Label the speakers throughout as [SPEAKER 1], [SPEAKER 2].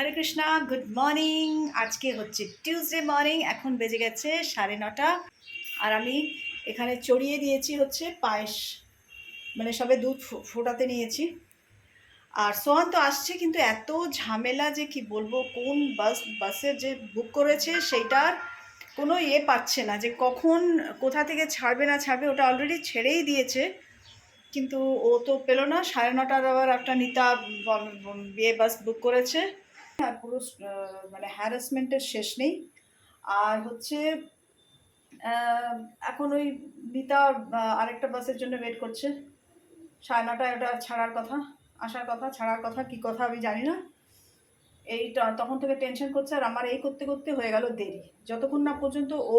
[SPEAKER 1] হরে Krishna good morning আজকে হচ্ছে Tuesday morning এখন বেজে গেছে সাড়ে নটা। আর আমি এখানে চড়িয়ে দিয়েছি হচ্ছে পায়েস মানে সবে দুধ ফোটাতে নিয়েছি। আর সোহান তো আসছে, কিন্তু এত ঝামেলা যে কি বলব, কোন বাস বাসের যে বুক করেছে সেইটার কোনো ইয়ে পাচ্ছে না যে কখন, কোথা থেকে ছাড়বে না ছাড়বে, ওটা অলরেডি ছেড়েই দিয়েছে। কিন্তু ও তো পেল না, সাড়ে নটার আবার একটা নিতা বিয়ে বাস বুক করেছে। আর পুরো মানে হ্যারাসমেন্টের শেষ নেই। আর হচ্ছে এখন ওই আহ, আরেকটা বাসের জন্য ওয়েট করছে। সাড়ে নটায় ওটা ছাড়ার কথা আসার কথা ছাড়ার কথা কি কথা আমি জানি না। এই তখন থেকে টেনশন করছে আর আমার এই করতে করতে হয়ে গেল দেরি। যতক্ষণ না পর্যন্ত ও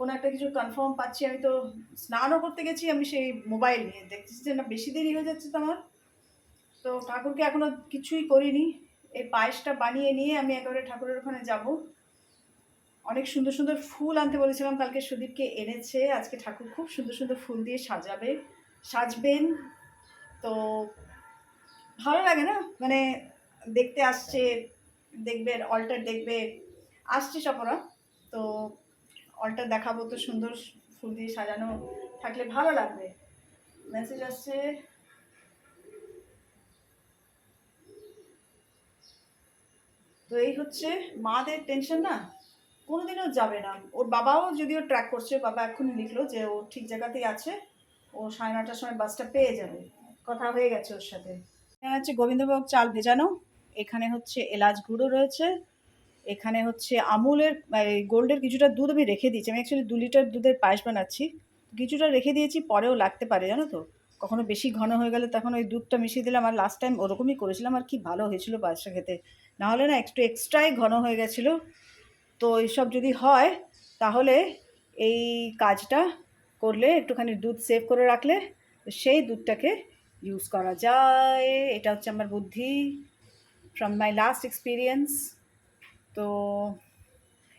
[SPEAKER 1] কোনো একটা কিছু কনফার্ম পাচ্ছি আমি তো স্নানও করতে গেছি আমি সেই মোবাইল নিয়ে। দেখছি যে না বেশি দেরি হয়ে যাচ্ছে তো আমার। তো ঠাকুরকে এখনও কিছুই করিনি। এই পায়েসটা বানিয়ে নিয়ে আমি একেবারে ঠাকুরের ওখানে যাব। অনেক সুন্দর সুন্দর ফুল আনতে বলেছিলাম, কালকে সুদীপকে এনেছে। আজকে ঠাকুর খুব সুন্দর সুন্দর ফুল দিয়ে সাজাবে, সাজবেন। তো ভালো লাগে না? মানে দেখতে আসছে, দেখবে অল্টার দেখবে। আসছে সপরা তো অল্টার দেখাবো তো সুন্দর ফুল দিয়ে সাজানো থাকলে ভালো লাগবে। মেসেজ আসছে। তো এই হচ্ছে মাদের টেনশন না? কোনোদিনও যাবে না। ওর বাবাও যদিও ট্র্যাক করছে, বাবা এক্ষুনি লিখলো যে ও ঠিক জায়গাতেই আছে। ও সাড়ে নটার সময় বাসটা পেয়ে যাবে। কথা হয়ে গেছে ওর সাথে। এখানে হচ্ছে গোবিন্দভোগ চাল ভেজানো। এখানে হচ্ছে এলাচ গুঁড়ো রয়েছে। এখানে হচ্ছে আমুলের গোল্ডের কিছুটা দুধ আমি রেখে দিয়েছি। আমি অ্যাকচুয়ালি দু লিটার দুধের পায়েস বানাচ্ছি। কিছুটা রেখে দিয়েছি, পরেও লাগতে পারে, জানো তো? কখনো বেশি ঘন হয়ে গেলে তখন ওই দুধটা মিশিয়ে দিলাম। আর লাস্ট টাইম ওরকমই করেছিলাম, আর কি ভালো হয়েছিল পায়েসটা খেতে। নাহলে না একটু এক্সট্রাই ঘন হয়ে গেছিল। তো এইসব যদি হয়, তাহলে এই কাজটা করলে, একটুখানি দুধ সেভ করে রাখলে, সেই দুধটাকে ইউজ করা যায়। এটা হচ্ছে আমার বুদ্ধি ফ্রম মাই লাস্ট এক্সপিরিয়েন্স তো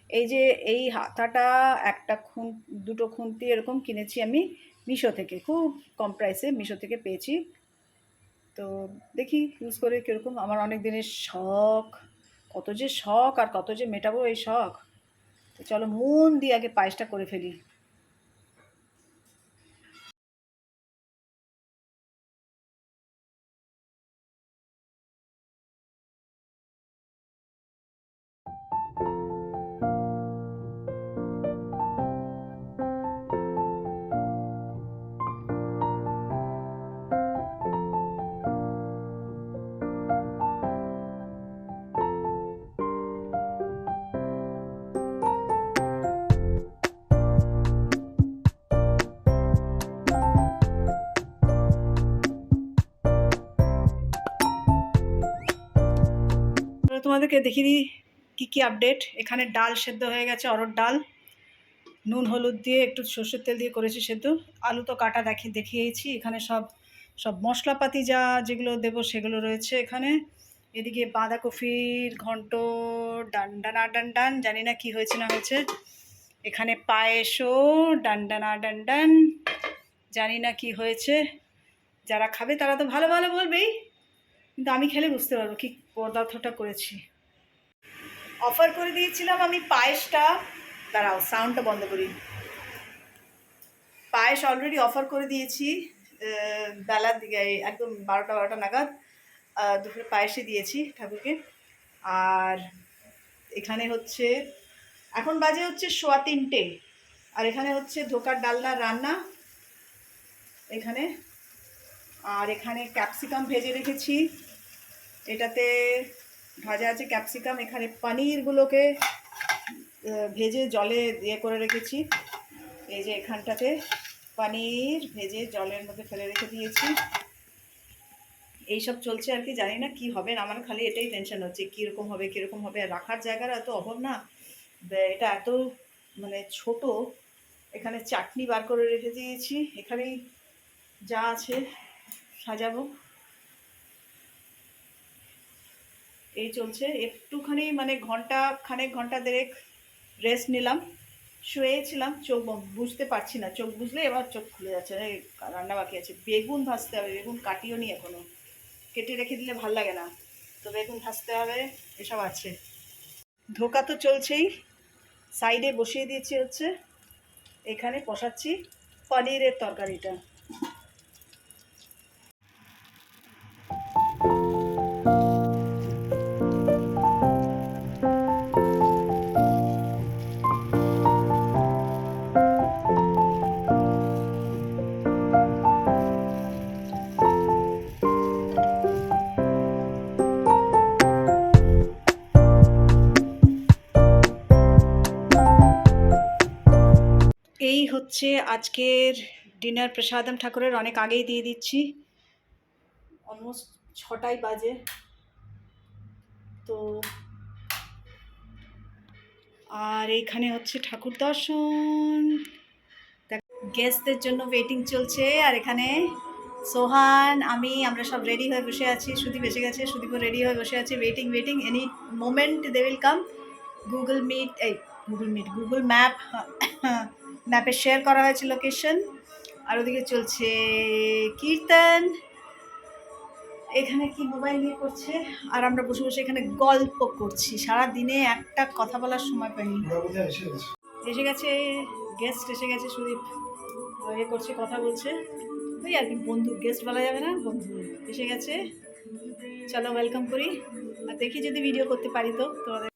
[SPEAKER 1] এই যে এই হাতাটা, একটা খুন, দুটো খুন্তি এরকম কিনেছি আমি মিশো থেকে, খুব কম প্রাইসে মিশো থেকে পেয়েছি। তো দেখি ইউজ করে কীরকম, আমার অনেক দিনের শখ। কত যে শখ আর কত যে মেটাবো এই শখ। তো চলো মন দিয়ে আগে পায়েসটা করে ফেলি। তোমাদেরকে দেখিয়ে দিই কী কী আপডেট এখানে ডাল সেদ্ধ হয়ে গেছে অরড় ডাল। নুন, হলুদ দিয়ে একটু সর্ষের তেল দিয়ে করেছি সেদ্ধ। আলু তো কাটা দেখি, দেখিয়েছি। এখানে সব সব মশলাপাতি যা যেগুলো দেবো সেগুলো রয়েছে এখানে। এদিকে বাঁধাকপির ঘন্ট ডান ডানা ডান ডান জানি না কি হয়েছে না হয়েছে। এখানে পায়েসও ডান ডানা ডান ডান জানি না কি হয়েছে। যারা খাবে তারা তো ভালো ভালো বলবেই। কিন্তু আমি খেলে বুঝতে পারব কি পদার্থটা করেছি। অফার করে দিয়েছিলাম আমি পায়েসটা। দাঁড়াও সাউন্ডটা বন্ধ করি। পায়েস অলরেডি অফার করে দিয়েছি বেলার দিকে একদম বারোটা বারোটা নাগাদ দুপুরে পায়েসই দিয়েছি ঠাকুরকে। আর এখানে হচ্ছে, এখন বাজে হচ্ছে সোয়া তিনটে। আর এখানে হচ্ছে ধোকার ডালনা রান্না। এখানে, আর এখানে ক্যাপসিকাম ভেজে রেখেছি। এটাতে ভাজা আছে ক্যাপসিকাম, এখানে পনিরগুলোকে ভেজে জলে ইয়ে করে রেখেছি। এই যে এখানটাতে পনির ভেজে জলের মধ্যে ফেলে রেখে দিয়েছি। এইসব চলছে আর কি, জানি না কি হবে আমার খালি এটাই টেনশন হচ্ছে কীরকম হবে কীরকম হবে। আর রাখার জায়গার এত অভাব না এটা এত মানে ছোট। এখানে চাটনি বার করে রেখে দিয়েছি, এখানেই যা আছে সাজাবো। এই চলছে। একটুখানি মানে ঘণ্টা খানেক, ঘণ্টা দেড়েক রেস্ট নিলাম। শুয়েছিলাম, চোখ বুঝতে পারছি না। চোখ বুঝলে এবার চোখ খুলে যাচ্ছে। রান্না বাকি আছে। বেগুন ভাজতে হবে। বেগুন কাটিও নি এখনও। কেটে রেখে দিলে ভালো লাগে না। তো বেগুন ভাজতে হবে। এসব আছে। ধোকা তো চলছেই। সাইডে বসিয়ে দিয়েছি হচ্ছে। এখানে কষাচ্ছি। পনিরের তরকারিটা। হচ্ছে আজকের ডিনার প্রসাদম ঠাকুরের অনেক আগেই দিয়ে দিচ্ছি। অলমোস্ট ছটাই বাজে। তো আর এইখানে হচ্ছে ঠাকুর দর্শন। গেস্টদের জন্য ওয়েটিং চলছে। আর এখানে সোহান, আমি, আমরা সব রেডি হয়ে বসে আছি। সুদীপ এসে গেছে। সুদীপও রেডি হয়ে বসে আছে। Waiting waiting any moment they will come Google Meet এই গুগল মিট গুগল ম্যাপ ম্যাপে শেয়ার করা হয়েছে লোকেশন আর ওদিকে চলছে কীর্তন। এখানে কি মোবাইল নিয়ে করছে? আর আমরা বসে বসে এখানে গল্প করছি। সারা দিনে একটা কথা বলার সময় পাইনি। এসে গেছে গেস্ট এসে গেছে সুদীপ। এ করছে, কথা বলছে। ওই আর কি, বন্ধু গেস্ট বলা যাবে না, বন্ধু। এসে গেছে। চলো ওয়েলকাম করি। আর দেখি যদি ভিডিও করতে পারি তো তোমাদের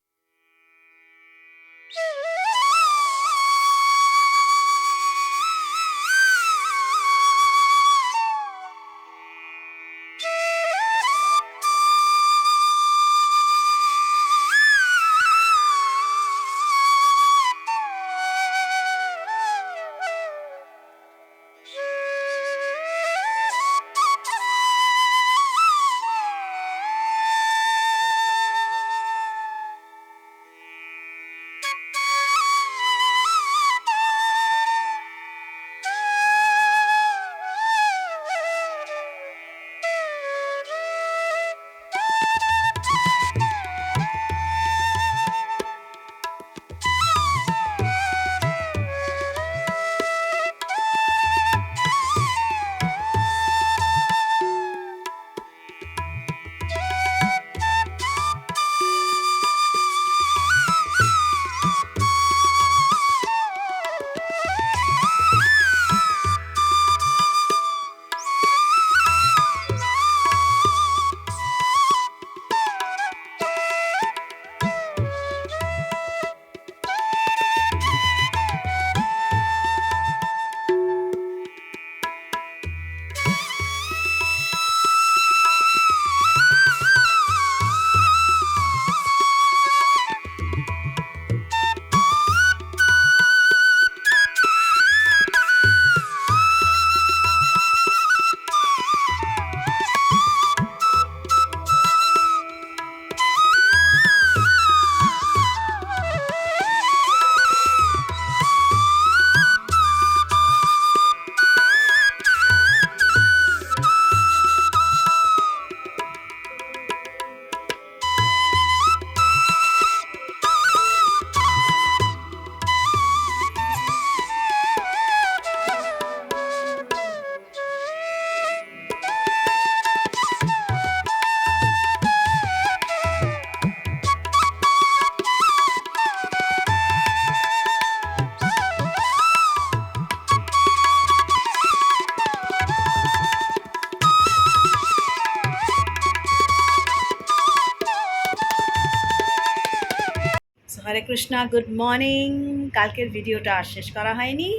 [SPEAKER 1] হরে কৃষ্ণা গুড মর্নিং কালকের ভিডিওটা আর শেষ করা হয়নি।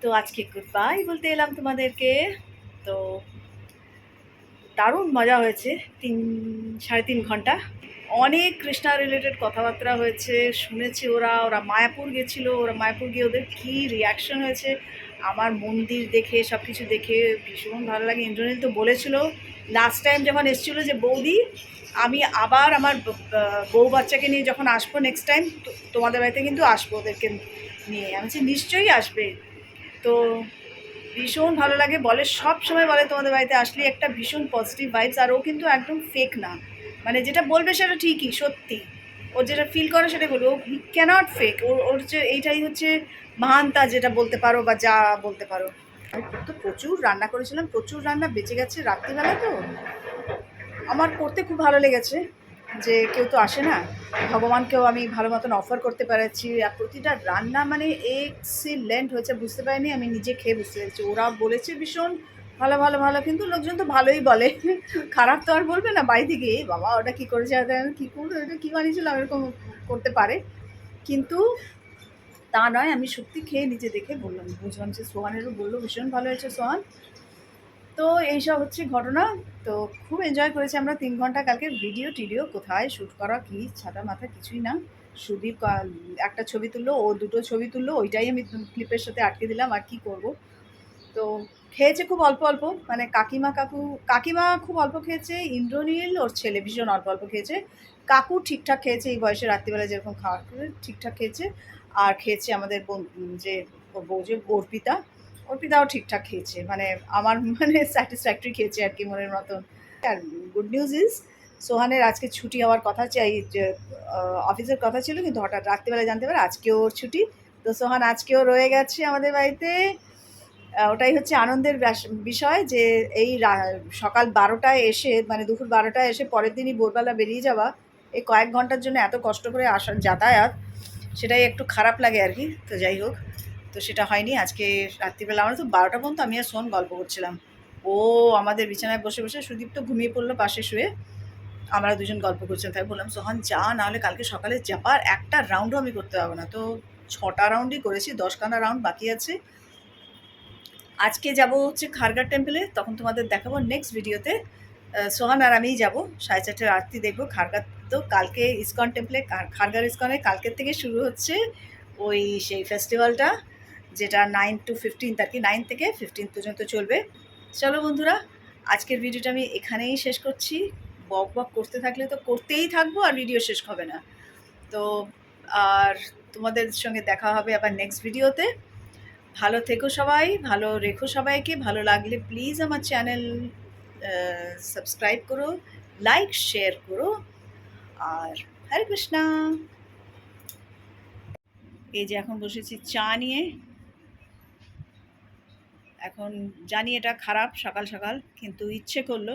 [SPEAKER 1] তো আজকে গুড বাই বলতে এলাম তোমাদেরকে। তো দারুণ মজা হয়েছে। তিন, সাড়ে তিন ঘণ্টা। অনেক কৃষ্ণা রিলেটেড কথাবার্তা হয়েছে। শুনেছি ওরা ওরা মায়াপুর গেছিল। ওরা মায়াপুর গিয়ে ওদের কী রিয়াকশন হয়েছে? আমার মন্দির দেখে সব কিছু দেখে ভীষণ ভালো লাগে। ইন্দ্রনীল তো বলেছিল লাস্ট টাইম যখন এসেছিল যে, বৌদি, আমি আবার আমার বউ বাচ্চাকে নিয়ে যখন আসব নেক্সট টাইম তোমাদের বাড়িতে কিন্তু আসব ওদেরকে নিয়ে। আমি বলছি, নিশ্চয়ই আসবে। তো ভীষণ ভালো লাগে, বলে, সব সময় বলে তোমাদের বাড়িতে আসলে একটা ভীষণ পজিটিভ ভাইবস আর ও কিন্তু একদম ফেক না। মানে যেটা বলবে সেটা ঠিকই, সত্যি। ও যেটা ফিল করে সেটা বলবে ও ক্যানট ফেক ওর ওর হচ্ছে এইটাই হচ্ছে মহানতা যেটা বলতে পারো বা যা বলতে পারো। তো প্রচুর রান্না করেছিলাম, প্রচুর রান্না বেঁচে গেছে রাত্রিবেলা তো। আমার করতে খুব ভালো লেগেছে যে কেউ তো আসে না। ভগবানকেও আমি ভালো মতন অফার করতে পেরেছি। আর প্রতিটা রান্না মানে এক্সিলেন্ট হয়েছে, বুঝতে পারিনি, আমি নিজে খেয়ে বুঝতে পেরেছি। ওরা বলেছে ভীষণ ভালো ভালো ভালো। কিন্তু লোকজন তো ভালোই বলে। খারাপ তো আর বলবে না। বাড়ি থেকে "এ বাবা, ওটা কী করেছে? কী করে ওটা কী বানিয়েছিল? এরকম করতে পারে। কিন্তু তা নয়, আমি সত্যি খেয়ে নিজে দেখে বললাম, বুঝলাম যে সোহানেরও বলল, ভীষণ ভালো হয়েছে সোহান। তো এইসব হচ্ছে ঘটনা। তো খুব এনজয় করেছি আমরা তিন ঘণ্টা কালকে। ভিডিও টিডিও, কোথায় শ্যুট করা, কি ছাতা মাথা, কিছুই না। সুদীপ একটা ছবি তুললো, ও দুটো ছবি তুললো, ওইটাই আমি ক্লিপের সাথে আটকে দিলাম, আর কি করব? তো খেয়েছে খুব অল্প অল্প মানে কাকিমা কাকু, কাকিমা খুব অল্প খেয়েছে, ইন্দ্রনীল ওর ছেলে ভীষণ অল্প অল্প খেয়েছে, কাকু ঠিকঠাক খেয়েছে এই বয়সে রাত্রিবেলা যেরকম খাওয়া ঠিকঠাক খেয়েছে, আর খেয়েছে আমাদের যে বউ, যে অর্পিতা, অর্পিতাও ঠিকঠাক খেয়েছে মানে আমার মানে স্যাটিসফ্যাক্টরি খেয়েছে আর কি মনের মতন। আর গুড নিউজ ইজ সোহানের আজকে ছুটি হওয়ার কথা চাই অফিসের কথা ছিল, কিন্তু হঠাৎ রাত্রিবেলা জানতে পারে আজকেও ওর ছুটি, তো সোহান আজকেও রয়ে গেছে আমাদের বাড়িতে। ওটাই হচ্ছে আনন্দের বিষয় যে এই সকাল বারোটায় এসে মানে দুপুর বারোটায় এসে পরের দিনই ভোরবেলা বেরিয়ে যাওয়া, এই কয়েক ঘণ্টার জন্য এত কষ্ট করে আসার যাতায়াত, সেটাই একটু খারাপ লাগে আর কি, তো যাই হোক, তো সেটা হয়নি, আজকে রাত্রিবেলা আমরা তো বারোটা পর্যন্ত আমি আর সোন গল্প করছিলাম। ও আমাদের বিছানায় বসে বসে সুদীপ তো ঘুমিয়ে পড়ল পাশে শুয়ে, আমরা দুজন গল্প করছিলাম, তাই বললাম, সোহান, যা, নাহলে কালকে সকালে যাবার একটা রাউন্ডও আমি করতে পারব না। তো ছটা রাউন্ডই করেছি, দশখানা রাউন্ড বাকি আছে। আজকে যাব হচ্ছে খারগার টেম্পলে তখন তোমাদের দেখাবো নেক্সট ভিডিওতে সোহান আর আমিই যাব, সাড়ে চারটের আরতি দেখব। খারগার তো কালকে ইসকন টেম্পলে খারগার ইসকনে কালকের থেকে শুরু হচ্ছে ওই সেই ফেস্টিভ্যালটা যেটা নাইন টু ফিফটিন্থ আর কি নাইন থেকে ফিফটিন পর্যন্ত চলবে। চলো বন্ধুরা, আজকের ভিডিওটা আমি এখানেই শেষ করছি। বক বক করতে থাকলে তো করতেই থাকব আর ভিডিও শেষ হবে না। তো আর তোমাদের সঙ্গে দেখা হবে আবার নেক্সট ভিডিওতে ভালো থেকো সবাই, ভালো রেখো সবাইকে, ভালো লাগলে প্লিজ আমার চ্যানেল সাবস্ক্রাইব করো লাইক শেয়ার করো, আর হরে কৃষ্ণা। এই যে এখন বসেছি চা নিয়ে। এখন জানি এটা খারাপ সকাল সকাল, কিন্তু ইচ্ছে করল।